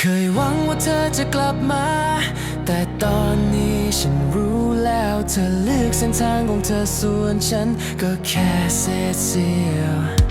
เคยหวังว่าเธอจะกลับมา แต่ตอนนี้ฉันรู้แล้วเธอเลือกเส้นทางของเธอส่วนฉันก็แค่เศษเสี้ยว